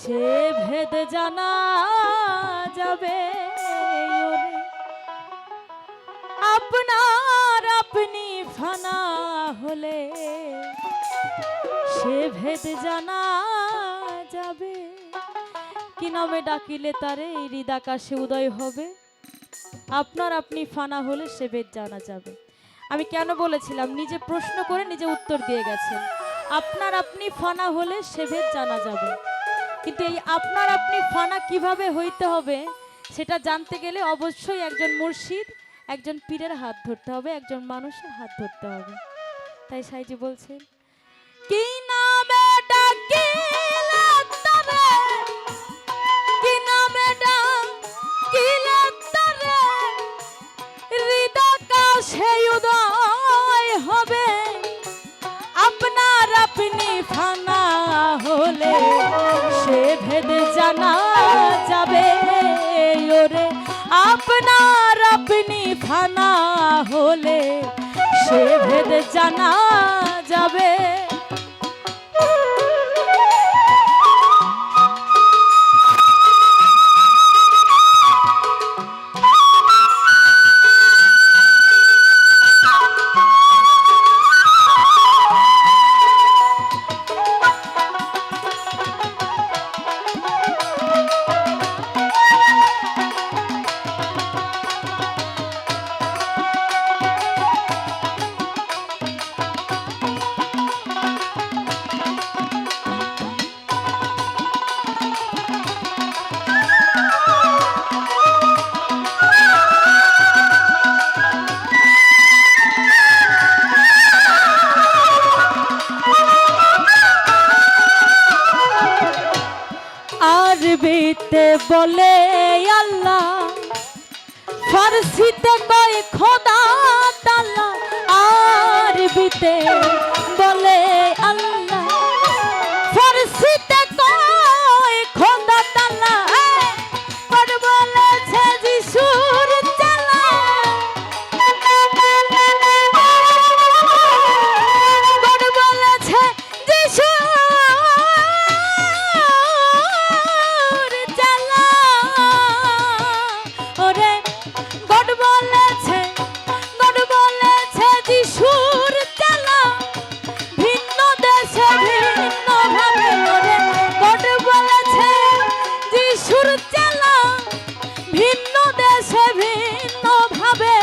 সে ভেদ জানা যাবে আপনার আপনি ফানা হলে সে ভেদ জানা যাবে। কি নামে ডাকিলে তারে এই হৃদাকাশে উদয় হবে? আপনার আপনি ফানা হলে সে ভেদ জানা যাবে। আমি কেন বলেছিলাম? নিজে প্রশ্ন করে নিজে উত্তর দিয়ে গেছেন। আপনার আপনি ফানা হলে সে ভেদ জানা যাবে। কিন্তু এই আপনার আপনি ফানা কীভাবে হইতে হবে, সেটা জানতে গেলে অবশ্যই একজন মুর্শিদ, একজন পীরের হাত ধরতে হবে, একজন মানুষের হাত ধরতে হবে। তাই সাইজি বলছেন কি ফানা হলে সে ভেদ জানা যাবে। আরবিতে বলে আল্লাহ ফার্সিতে কয় খোদা ভিন্ন দেশে ভিন্ন ভাবে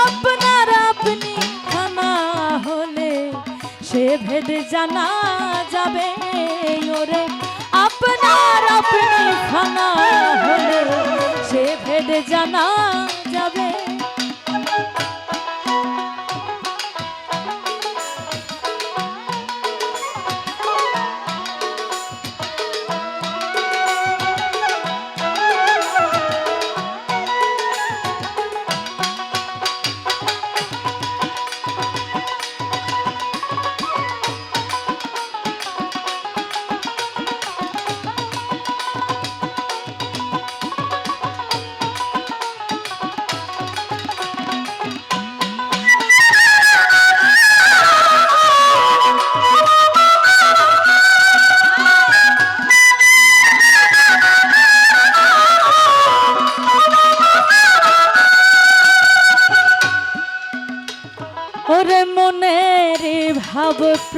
আপনার আপনি খানা হলে সে ভেদ জানা যাবে, ওরে আপনার আপনি খানা হলে সে ভেদ জানা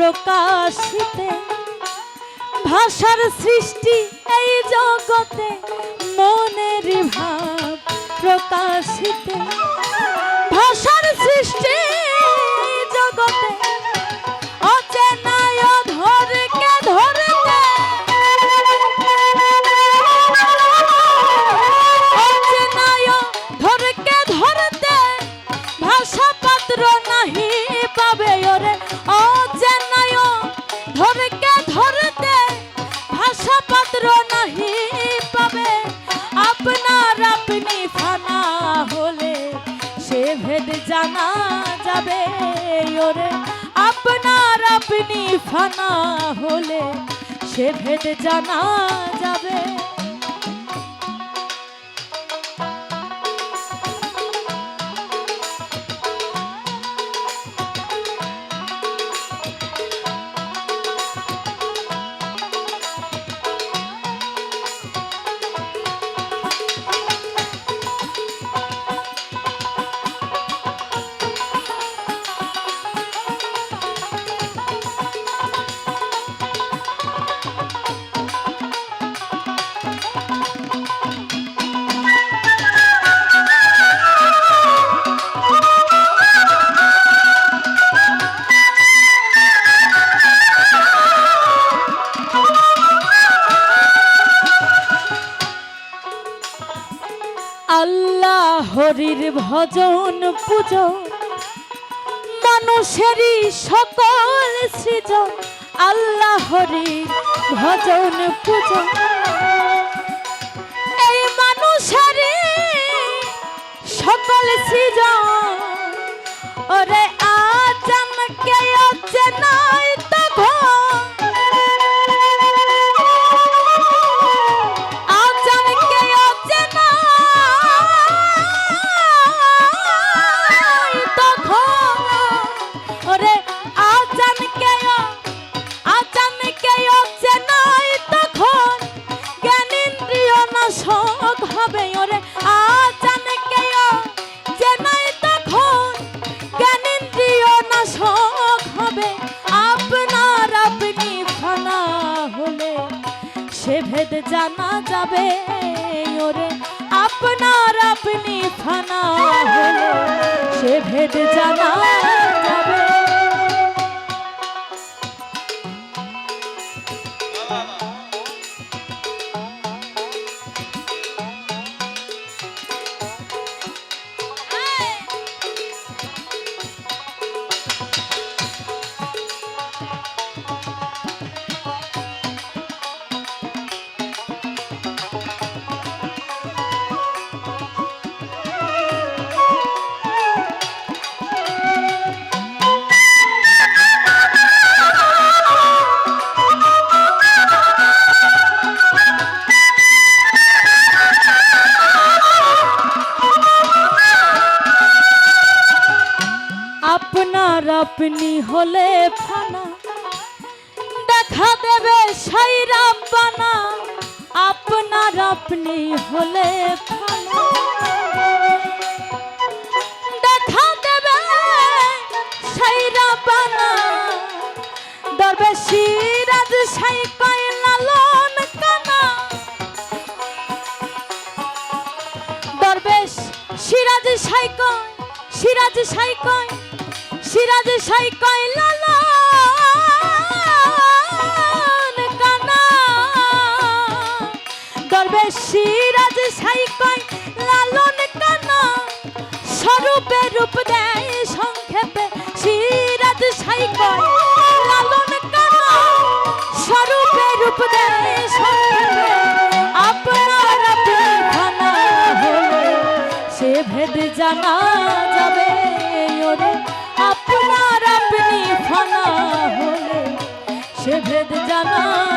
প্রকাশিতে ভাষার সৃষ্টি এই জগতে মনের ভাব প্রকাশিতে। আপনার আপনি ফানা হলে সে ভেদ জানা যাবে ওরে আপনার আপনি ফানা হলে সে ভেদ জানা যাবে পূজন মানুষেরই সকল সৃজন আল্লাহরি ভজন পূজন এই মানুষেরই সকল সৃজন ওরে আজমকে অচেনাই জানা যাবে? ওরে আপনার আপনি ফানা হলে সে ভেদ জানা যাবে। আপনার আপনি হলে ফানা। দেখা দেবে সাইরা বানা। আপনার আপনি হলে ফানা। দেখা দেবে সাইরা বানা। দরবে সিরাজ সাই দরবেশ সিরাজ সাই কয় সিরাজ সাই কয়। সিরাজ সাই কয় লালন কানা। দরবেশ সিরাজ সাই কয় লালন কানা। স্বরূপে রূপ দেয় সংক্ষেপে সিরাজ সাই কয় লালন কানা। স্বরূপে রূপ দেয় সংক্ষেপে আপনার আপনি খানা সে ভেদ জানা জানা।